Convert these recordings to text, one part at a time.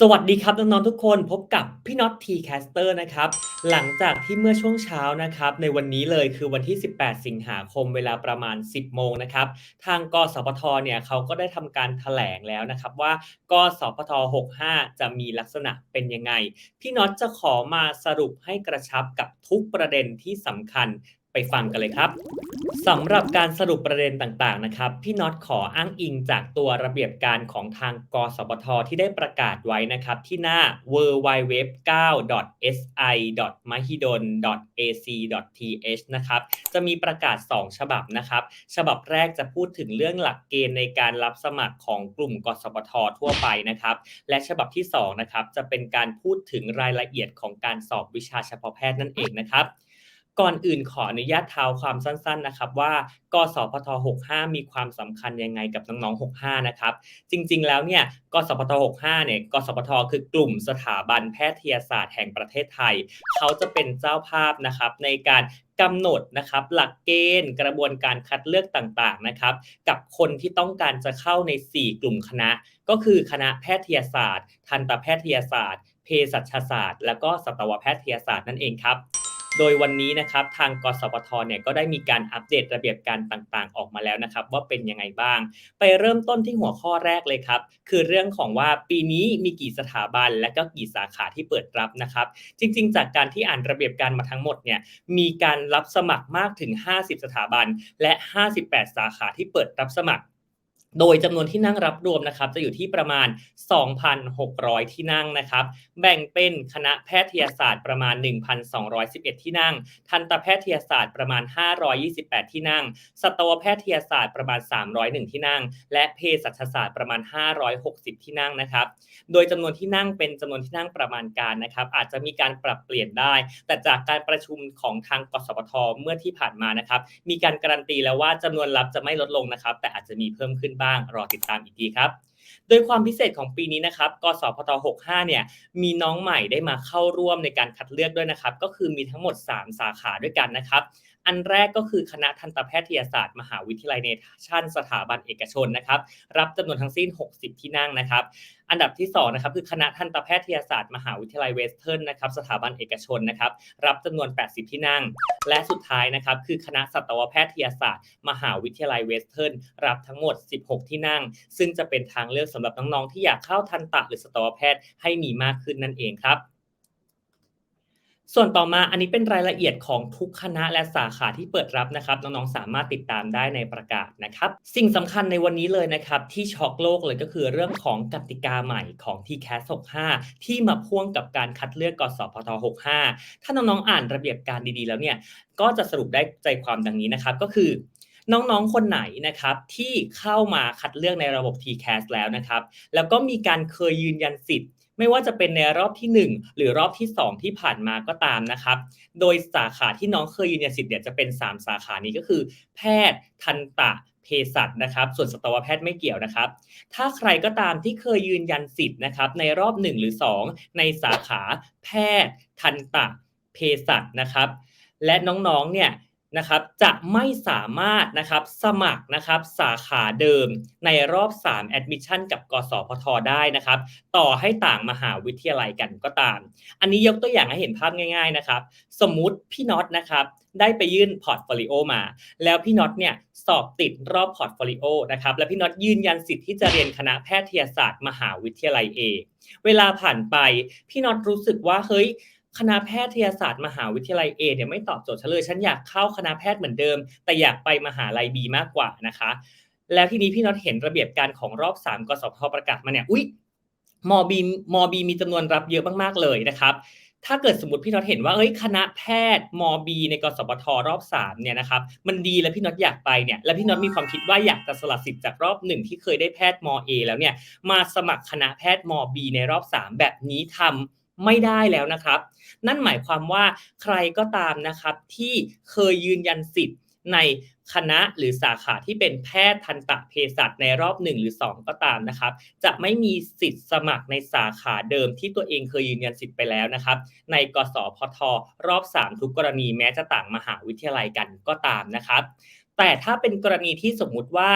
สวัสดีครับน้องๆทุกคนพบกับพี่น็อตทีแคสเตอร์นะครับ หลังจากที่เมื่อช่วงเช้านะครับ ในวันนี้เลยคือวันที่ 18 สิงหาคมเวลาประมาณ 10 โมงนะครับ ทางกสพทเนี่ยเขาก็ได้ทำการแถลงแล้วนะครับว่ากสพท 65 จะมีลักษณะเป็นยังไง พี่น็อตจะขอมาสรุปให้กระชับกับทุกประเด็นที่สำคัญ ไปฟังกันเลยครับสำหรับการสรุปประเด็นต่างๆนะครับ พี่น็อตขออ้างอิงจากตัวระเบียบการของทางกสปทที่ได้ประกาศไว้นะครับ ที่หน้า w w w 9 si mahidol ac th นะครับ จะมีประกาศ 2 ฉบับนะครับ ฉบับแรกจะพูดถึงเรื่องหลักเกณฑ์ในการรับสมัครของกลุ่มกสปททั่วไปนะครับ และฉบับที่2นะครับจะเป็นการพูดถึงรายละเอียดของการสอบวิชาเฉพาะแพทย์นั่นเองนะครับ ก่อนอื่นขออนุญาตเท้าความสั้นๆนะครับ ว่ากสพท65 มีความสำคัญยังไงกับน้องๆ 65 นะครับ จริงๆแล้วเนี่ยกสพท65 เนี่ยกสพทคือกลุ่มสถาบันแพทยศาสตร์แห่งประเทศไทย เขาจะเป็นเจ้าภาพนะครับในการกำหนดนะครับหลักเกณฑ์กระบวนการคัดเลือกต่างๆนะครับกับคนที่ต้องการจะเข้าใน 4 กลุ่มคณะ ก็คือคณะแพทยศาสตร์ ทันตแพทยศาสตร์ เภสัชศาสตร์ และก็สัตวแพทยศาสตร์นั่นเองครับ โดยวันนี้นะครับทางกสพทเนี่ยก็ได้มีการอัปเดตระเบียบการต่างๆ ออกมาแล้วนะครับ ว่าเป็นยังไงบ้าง ไปเริ่มต้นที่หัวข้อแรกเลยครับ คือเรื่องของว่าปีนี้มีกี่สถาบัน และก็กี่สาขาที่เปิดรับนะครับ จริง ๆ จากการที่อ่านระเบียบการมาทั้งหมดเนี่ยมีการรับสมัครมากถึง 50 สถาบัน และ 58 สาขาที่เปิดรับสมัคร โดยจำนวนที่นั่งรับรวมนะครับจะอยู่ที่ประมาณ 2,600 ที่นั่งนะครับ แบ่งเป็นคณะแพทยศาสตร์ประมาณ 1,211 ที่นั่ง ทันตแพทยศาสตร์ประมาณ 528 ที่นั่ง สัตวแพทยศาสตร์ประมาณ 301 ที่นั่ง และเภสัชศาสตร์ประมาณ 560 ที่นั่งนะครับ โดยจำนวนที่นั่งเป็นจำนวนที่นั่งประมาณการนะครับ อาจจะมีการปรับเปลี่ยนได้ แต่จากการประชุมของทางกสปทเมื่อที่ผ่านมานะครับ มีการการันตีแล้วว่าจำนวนรับจะไม่ลดลงนะครับ แต่อาจจะมีเพิ่มขึ้นบ้างรอติดตามอีกทีครับโดยความพิเศษของปีนี้นะครับ กสพท65 เนี่ย มีน้องใหม่ได้มาเข้าร่วมในการคัดเลือกด้วยนะครับ ก็คือมีทั้งหมด 3 สาขาด้วยกันนะครับ อันแรกก็คือคณะทันตแพทยศาสตร์ มหาวิทยาลัยเนชั่นสถาบันเอกชนนะครับ รับจำนวนทั้งสิ้น 60 ที่นั่งนะครับ อันดับที่2นะครับคือคณะทันตแพทยศาสตร์ มหาวิทยาลัยเวสเทิร์นนะครับสถาบันเอกชนนะครับ รับจำนวน 80 ที่นั่ง และสุดท้ายนะครับคือคณะสัตวแพทยศาสตร์ มหาวิทยาลัยเวสเทิร์นรับทั้งหมด 16 ที่นั่ง ซึ่งจะเป็นทางเลือกสำหรับน้องๆที่อยากเข้าทันตะหรือสัตวแพทย์ให้มีมากขึ้นนั่นเองครับ ส่วนต่อมาอันนี้เป็นรายละเอียดของทุกคณะและสาขาที่เปิดรับนะครับน้องๆสามารถติดตามได้ในประกาศนะครับ สิ่งสำคัญในวันนี้เลยนะครับ ที่ช็อกโลกเลยก็คือเรื่องของกติกาใหม่ของ t c a s 65 ที่มาพ่วงกับการคัดเลือกกสพท65 ถ้าน้องๆอ่านระเบียบการดีๆ แล้วเนี่ยก็จะสรุปได้ใจความดังนี้นะครับ ก็คือ น้องๆ คนไหนนะครับที่เข้ามาคัดเลือกในระบบ TCAS แล้วนะครับ แล้วก็มีการเคยยืนยันสิทธิ์ ไม่ว่าจะเป็นในรอบที่ 1 หรือรอบที่ 2 ที่ผ่านมาก็ตามนะครับ โดยสาขาที่น้องเคยยืนยันสิทธิ์เนี่ยจะเป็น 3 สาขานี้ก็คือ แพทย์ทันตะเภสัชนะครับ ส่วนสัตวแพทย์ไม่เกี่ยวนะครับ ถ้าใครก็ตามที่เคยยืนยันสิทธิ์นะครับ ในรอบ 1 หรือ 2 ในสาขาแพทย์ทันตะเภสัชนะครับ และน้องๆเนี่ย นะครับจะไม่สามารถนะครับสมัครนะครับสาขาเดิมในรอบ 3 admission กับกสพทได้นะครับ ต่อให้ต่างมหาวิทยาลัยกันก็ตาม อันนี้ยกตัวอย่างให้เห็นภาพง่าย ๆนะครับ สมมุติพี่น็อตนะครับได้ไปยื่นพอร์ตโฟลิโอมา แล้วพี่น็อตเนี่ยสอบติดรอบพอร์ตโฟลิโอนะครับแล้วพี่น็อตยืนยันสิทธิ์ที่จะเรียนคณะแพทยศาสตร์ มหาวิทยาลัยเอเวลาผ่านไปพี่น็อตรู้สึกว่าเฮ้ย คณะแพทยศาสตร์มหาวิทยาลัย A เนี่ยไม่ตอบโจทย์ฉันเลยฉันอยากเข้าคณะแพทย์เหมือนเดิม แต่อยากไปมหาลัย B มากกว่านะคะ แล้วทีนี้พี่น็อตเห็นระเบียบการของรอบ3กสพประกาศมาเนี่ยอุ๊ยมอบีมอบีมีจำนวนรับเยอะมากๆเลยนะครับถ้าเกิดสมมติพี่น็อตเห็นว่าเอ้ยคณะแพทย์มบีในกสพทรอบ3เนี่ยนะครับมันดีแล้วพี่น็อตอยากไปเนี่ยแล้วพี่น็อตมีความคิดว่าอยากจะสละสิทธิ์จากรอบหนึ่งที่เคยได้แพทย์มเอแล้วเนี่ยมาสมัครคณะแพทย์มบีในรอบ 3 แบบนี้ทำ ไม่ได้แล้วนะครับ นั่นหมายความว่าใครก็ตามนะครับที่เคยยืนยันสิทธิ์ในคณะหรือสาขาที่เป็นแพทย์ทันตเภสัชในรอบ 1 หรือ 2 ก็ตามนะครับ จะไม่มีสิทธิ์สมัครในสาขาเดิมที่ตัวเองเคยยืนยันสิทธิ์ไปแล้วนะครับ ในกสพทรอบ 3 ทุกกรณีแม้จะต่างมหาวิทยาลัยกันก็ตามนะครับ แต่ถ้าเป็นกรณีที่สมมุติว่า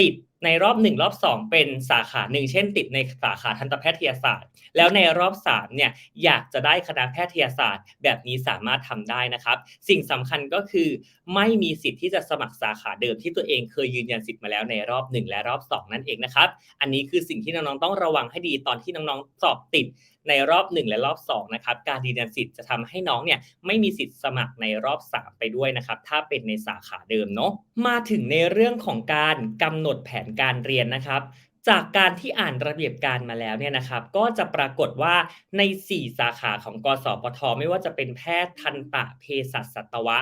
ติด ในรอบ 1 รอบ 2 เป็นสาขาหนึ่งเช่นติดในสาขาทันตแพทยศาสตร์ แล้วในรอบ 3 เนี่ยอยากจะได้คณะแพทยศาสตร์ แบบนี้สามารถทำได้นะครับ สิ่งสำคัญก็คือ ไม่มีสิทธิ์ที่จะสมัครสาขาเดิมที่ตัวเองเคยยืนยันสิทธิ์มาแล้วในรอบ 1 และรอบ 2 นั่นเองนะครับ อันนี้คือสิ่งที่น้องๆต้องระวังให้ดีตอนที่น้องๆสอบติดในรอบ 1 และรอบ2นะครับการยืนยันสิทธิ์จะทำให้น้องเนี่ยไม่มีสิทธิ์สมัครในรอบ 3 ไปด้วยนะครับถ้าเป็นในสาขาเดิมเนาะมาถึงในเรื่องของการกำหนดแผนการเรียนนะครับ จากการที่อ่านระเบียบการมาแล้วเนี่ยนะครับก็จะปรากฏว่าใน 4 สาขาของกสพทไม่ว่าจะเป็นแพทย์ทันตะเภสัชสัตวะ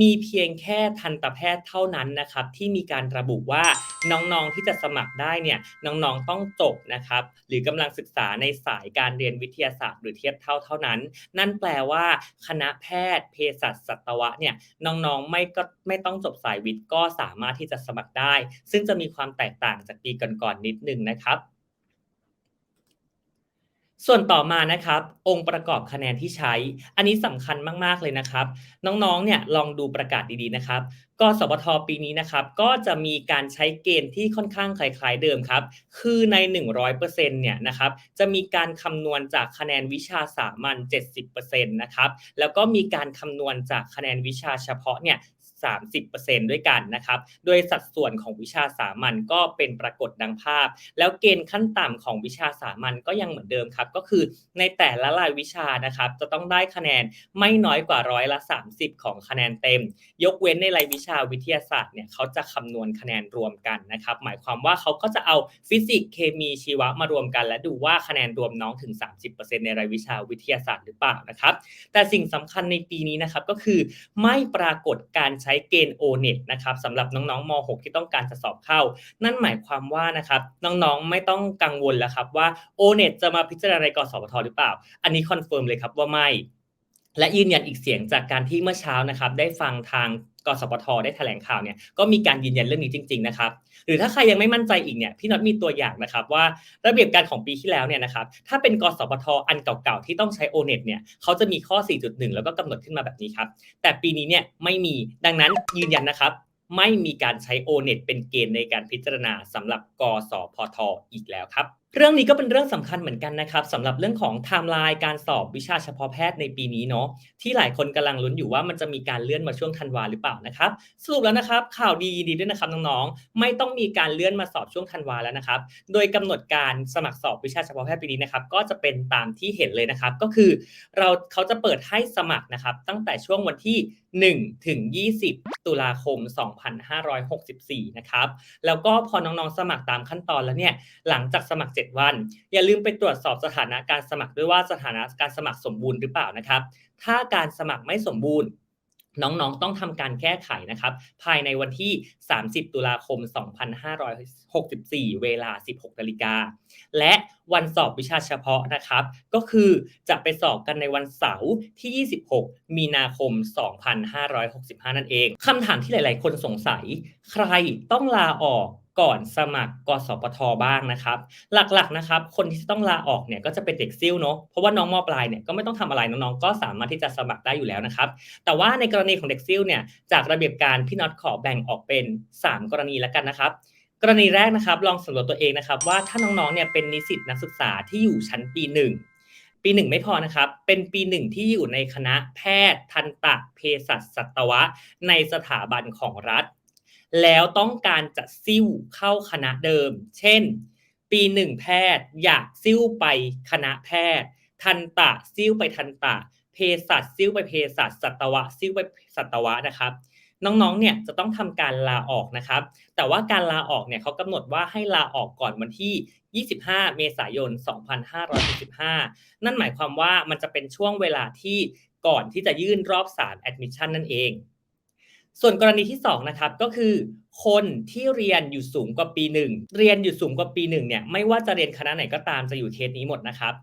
มีเพียงแค่ทันตแพทย์เท่านั้นนะครับที่มีการระบุว่าน้องๆที่จะสมัครได้เนี่ยน้องๆต้องจบนะครับหรือกำลังศึกษาในสายการเรียนวิทยาศาสตร์หรือเทียบเท่าเท่านั้น นั่นแปลว่าคณะแพทย์เภสัชสัตวะเนี่ยน้องๆไม่ก็ไม่ต้องจบสายวิทย์ก็สามารถที่จะสมัครได้ ซึ่งจะมีความแตกต่างจากปีก่อนๆนิดหนึ่งนะครับ ส่วนต่อมานะครับ องค์ประกอบคะแนนที่ใช้ อันนี้สำคัญมาก ๆ เลยนะครับ น้องๆเนี่ยลองดูประกาศดีๆนะครับกสพทปีนี้นะครับก็จะมีการใช้เกณฑ์ที่ค่อนข้างคล้ายๆเดิมครับ คือใน 100%เนี่ยนะครับจะมีการคำนวณจากคะแนนวิชาสามัญ70%นะครับแล้วก็มีการคำนวณจากคะแนนวิชาเฉพาะเนี่ย 30%ด้วยกันนะครับ โดยสัดส่วนของวิชาสามัญก็เป็นปรากฏดังภาพ แล้วเกณฑ์ขั้นต่ำของวิชาสามัญก็ยังเหมือนเดิมครับ ก็คือในแต่ละรายวิชานะครับ จะต้องได้คะแนนไม่น้อยกว่าร้อยละ 30 ของคะแนนเต็ม ยกเว้นในรายวิชาวิทยาศาสตร์เนี่ยเขาจะคำนวณคะแนนรวมกันนะครับ หมายความว่าเขาก็จะเอาฟิสิกส์เคมีชีวะมารวมกัน และดูว่าคะแนนรวมน้องถึง 30%ในรายวิชาวิทยาศาสตร์หรือเปล่านะครับ แต่สิ่งสำคัญในปีนี้นะครับก็คือไม่ปรากฏการใช้เกณฑ์ O-NET นะครับสำหรับน้องๆม .6 ที่ต้องการจะสอบเข้า นั่นหมายความว่านะครับน้องๆไม่ต้องกังวลแล้วครับว่า O-NET จะมาพิจารณาในกสพทหรือเปล่า อันนี้คอนเฟิร์มเลยครับว่าไม่ และยืนยันอีกเสียงจากการที่เมื่อเช้านะครับ ได้ฟังทางกสพทได้แถลงข่าวเนี่ยก็มีการยืนยันเรื่องนี้จริง ๆนะครับ หรือถ้าใครยังไม่มั่นใจอีกเนี่ยพี่น็อตมีตัวอย่างนะครับว่าระเบียบการของปีที่แล้วเนี่ยนะครับถ้าเป็นกสพทอันเก่าๆที่ต้องใช้ O-NET เนี่ยเขาจะมีข้อ 4.1 แล้วก็กำหนดขึ้นมาแบบนี้ครับแต่ปีนี้เนี่ยไม่มีดังนั้นยืนยันนะครับไม่มีการใช้ O-NET เป็นเกณฑ์ในการพิจารณาสำหรับกสพทอีกแล้วครับ เรื่องนี้ก็เป็นเรื่องสำคัญเหมือนกันนะครับสำหรับเรื่องของไทม์ไลน์การสอบวิชาเฉพาะแพทย์ในปีนี้เนาะที่หลายคนกำลังลุ้นอยู่ว่ามันจะมีการเลื่อนมาช่วงธันวาหรือเปล่านะครับสรุปแล้วนะครับ ข่าวดีดีด้วยนะครับน้องๆไม่ต้องมีการเลื่อนมาสอบช่วงธันวาแล้วนะครับ โดยกำหนดการสมัครสอบวิชาเฉพาะแพทย์ปีนี้นะครับก็จะเป็นตามที่เห็นเลยนะครับ ก็คือ เราเขาจะเปิดให้สมัครนะครับ ตั้งแต่ช่วงวันที่1ถึง20 ตุลาคม 2564 นะครับแล้วก็พอน้องๆสมัครตามขั้นตอนแล้วเนี่ยหลังจากสมัคร7 วัน อย่าลืมไปตรวจสอบสถานะการสมัครด้วยว่าสถานะการสมัครสมบูรณ์หรือเปล่านะครับ ถ้าการสมัครไม่สมบูรณ์น้องๆ ต้องทำการแก้ไขนะครับ ภายในวันที่ 30 ตุลาคม 2564 เวลา 16นาฬิกา และวันสอบวิชาเฉพาะนะครับ ก็คือจะไปสอบกันในวันเสาร์ที่ 26 มีนาคม 2565 นั่นเอง คำถามที่หลายๆ คนสงสัย ใครต้องลาออก ก่อนสมัครกสปทบ้างนะครับ หลักๆนะครับ คนที่ต้องลาออกเนี่ยก็จะเป็นเด็กซิ่วเนาะเพราะว่าน้องมอปลายเนี่ยก็ไม่ต้องทำอะไรน้องๆก็สามารถที่จะสมัครได้อยู่แล้วนะครับ แต่ว่าในกรณีของเด็กซิ่วเนี่ยจากระเบียบการพี่น็อตขอแบ่งออกเป็น 3 กรณีแล้วกันนะครับ กรณีแรกนะครับ ลองสำรวจตัวเองนะครับ ว่าถ้าน้องๆเนี่ยเป็นนิสิตนักศึกษาที่อยู่ชั้นปีหนึ่งปีหนึ่งไม่พอนะครับ เป็นปีหนึ่งที่อยู่ในคณะแพทย์ทันตะเภสัชสัตวะ ในสถาบันของรัฐ แล้วต้องการจะซิ่วเข้าคณะเดิม เช่น ปีหนึ่งแพทย์อยากซิ่วไปคณะแพทย์ ทันตะซิ่วไปทันตะเภสัชซิ่วไปเภสัชสัตวะซิ่วไปสัตวะนะครับน้องๆ เนี่ยจะต้องทำการลาออกนะครับ แต่ว่าการลาออกเนี่ยเขากำหนดว่าให้ลาออกก่อนวันที่ 25 เมษายน 2565 นั่นหมายความว่ามันจะเป็นช่วงเวลาที่ก่อนที่จะยื่นรอบ3 admission นั่นเอง ส่วนกรณีที่2นะครับก็คือ คนที่เรียนอยู่สูงกว่าปี 1 เรียนอยู่สูงกว่าปี1เนี่ยไม่ว่าจะเรียนคณะไหนก็ตามจะอยู่เคสนี้หมดนะครับ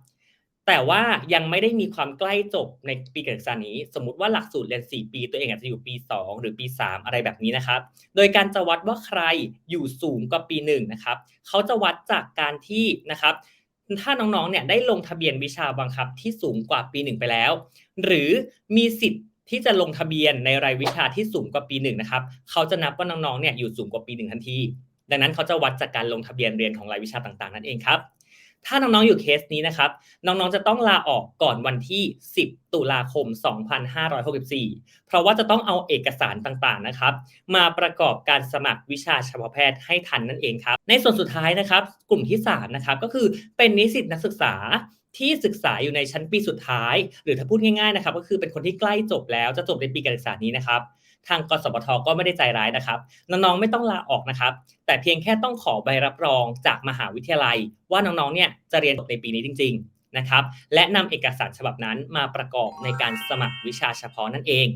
แต่ว่ายังไม่ได้มีความใกล้จบในปีการศึกษานี้ สมมติว่าหลักสูตรเรียน 4 ปีตัวเองอาจจะอยู่ปี 2 หรือปี 3 อะไรแบบนี้นะครับ โดยการจะวัดว่าใครอยู่สูงกว่าปี1นะครับเขาจะวัดจากการที่นะครับถ้าน้องๆเนี่ยได้ลงทะเบียนวิชาบังคับที่สูงกว่าปี 1 ไปแล้ว หรือมีสิทธิ์ ที่จะลงทะเบียนในรายวิชาที่สูงกว่าปี1นะครับเขาจะนับว่าน้องๆเนี่ยอยู่สูงกว่าปี1ทันที ดังนั้นเขาจะวัดจากการลงทะเบียนเรียนของรายวิชาต่างๆ นั่นเองครับ ถ้าน้องๆอยู่เคสนี้นะครับ น้องๆจะต้องลาออกก่อนวันที่ 10 ตุลาคม 2564 เพราะว่าจะต้องเอาเอกสารต่างๆนะครับ มาประกอบการสมัครวิชาเฉพาะแพทย์ให้ทันนั่นเองครับ ในส่วนสุดท้ายนะครับ กลุ่มที่3นะครับก็คือเป็นนิสิตนักศึกษา ที่ศึกษาอยู่ในชั้นปีสุดท้าย หรือถ้าพูดง่ายๆนะครับ ก็คือเป็นคนที่ใกล้จบแล้วจะจบในปีการศึกษานี้นะครับทางกสปทก็ไม่ได้ใจร้ายนะครับน้องๆไม่ต้องลาออกนะครับ แต่เพียงแค่ต้องขอใบรับรองจากมหาวิทยาลัย ว่าน้องๆเนี่ยจะเรียนจบในปีนี้จริง ๆนะครับ และนำเอกสารฉบับนั้นมาประกอบในการสมัครวิชาเฉพาะนั่นเอง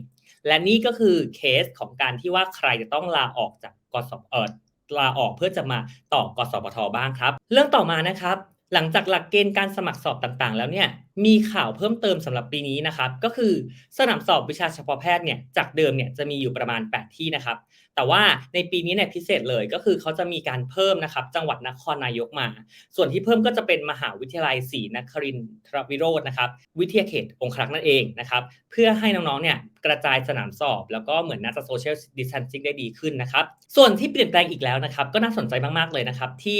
และนี่ก็คือเคสของการที่ว่าใครจะต้องลาออกจากกสเออลาออกเพื่อจะมาต่อกสปทบ้างครับ เรื่องต่อมานะครับ หลังจากหลักเกณฑ์การสมัครสอบต่างๆ แล้วเนี่ยมีข่าวเพิ่มเติมสำหรับปีนี้นะครับ ก็คือสนามสอบวิชาเฉพาะแพทย์เนี่ยจากเดิมเนี่ยจะมีอยู่ประมาณ 8 ที่นะครับ แต่ว่าในปีนี้เนี่ยพิเศษเลยก็คือเขาจะมีการเพิ่มนะครับ จังหวัดนครนายกมา ส่วนที่เพิ่มก็จะเป็นมหาวิทยาลัยศรีนครินทรวิโรจน์นะครับ วิทยาเขตองครักษ์นั่นเองนะครับ เพื่อให้น้องๆเนี่ยกระจายสนามสอบ แล้วก็เหมือนน่าจะโซเชียลดิส a ทนซิ่งได้ดีขึ้นนะครับ ส่วนที่เปลี่ยนแปลงอีกแล้วนะครับ ก็น่าสนใจมากๆเลยนะครับที่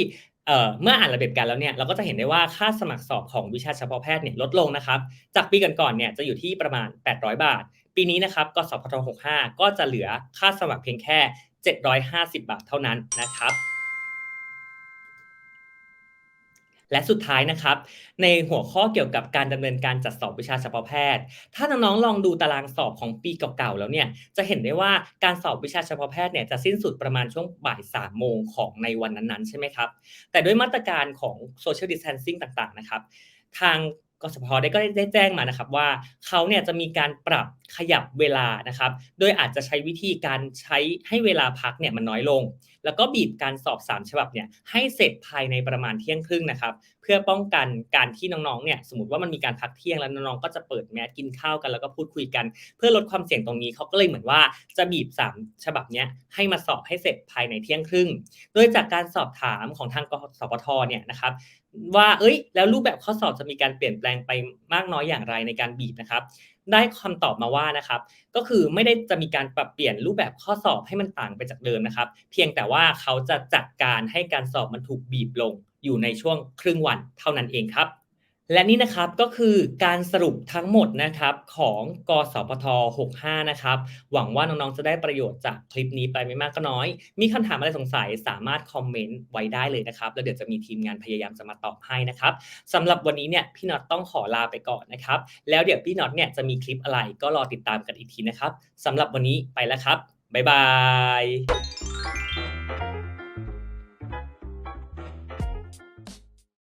เมื่ออ่านระเบียบการแล้วเนี่ยเราก็จะเห็นได้ว่าค่าสมัครสอบของวิชาเฉพาะแพทย์เนี่ยลดลงนะครับ จากปีก่อนๆเนี่ยจะอยู่ที่ประมาณ 800 บาท ปีนี้นะครับกสพท65 ก็จะเหลือค่าสมัครเพียงแค่ 750 บาทเท่านั้นนะครับ และสุดท้ายนะครับ ในหัวข้อเกี่ยวกับการดำเนินการจัดสอบวิชาเฉพาะแพทย์ ถ้าน้องๆลองดูตารางสอบของปีเก่าๆแล้วเนี่ยจะเห็นได้ว่าการสอบวิชาเฉพาะแพทย์เนี่ยจะสิ้นสุดประมาณช่วงบ่ายสามโมงของในวันนั้นๆใช่ไหมครับแต่ด้วยมาตรการของ social distancing ต่างๆนะครับทางกสพได้ก็ได้แจ้งมานะครับว่าเขาเนี่ยจะมีการปรับขยับเวลานะครับ โดยอาจจะใช้วิธีการใช้ให้เวลาพักเนี่ยมันน้อยลง แล้วก็บีบการสอบสามฉบับเนี่ยให้เสร็จภายในประมาณเที่ยงครึ่งนะครับ เพื่อป้องกันการที่น้องๆเนี่ยสมมติว่ามันมีการพักเที่ยงแล้วน้องๆก็จะเปิดแมสกินข้าวกันแล้วก็พูดคุยกัน เพื่อลดความเสี่ยงตรงนี้เขาก็เลยเหมือนว่าจะบีบสามฉบับเนี้ยให้มาสอบให้เสร็จภายในเที่ยงครึ่ง โดยจากการสอบถามของทางกสปทเนี่ยนะครับว่าเอ้ยแล้วรูปแบบข้อสอบจะมีการเปลี่ยนแปลงไปมากน้อยอย่างไรในการบีบนะครับ ได้คำตอบมาว่านะครับ ก็คือไม่ได้จะมีการปรับเปลี่ยนรูปแบบข้อสอบให้มันต่างไปจากเดิมนะครับ เพียงแต่ว่าเขาจะจัดการให้การสอบมันถูกบีบลงอยู่ในช่วงครึ่งวันเท่านั้นเองครับ และนี่นะครับก็คือการสรุปทั้งหมดนะครับของกสพท65 นะครับ หวังว่าน้องๆ จะได้ประโยชน์จากคลิปนี้ไปไม่มากก็น้อย มีคำถามอะไรสงสัยสามารถคอมเมนต์ไว้ได้เลยนะครับ แล้วเดี๋ยวจะมีทีมงานพยายามจะมาตอบให้นะครับสำหรับวันนี้เนี่ยพี่น็อตต้องขอลาไปก่อนนะครับ แล้วเดี๋ยวพี่น็อตเนี่ยจะมีคลิปอะไรก็รอติดตามกันอีกทีนะครับสำหรับวันนี้ไปแล้วครับบ๊ายบาย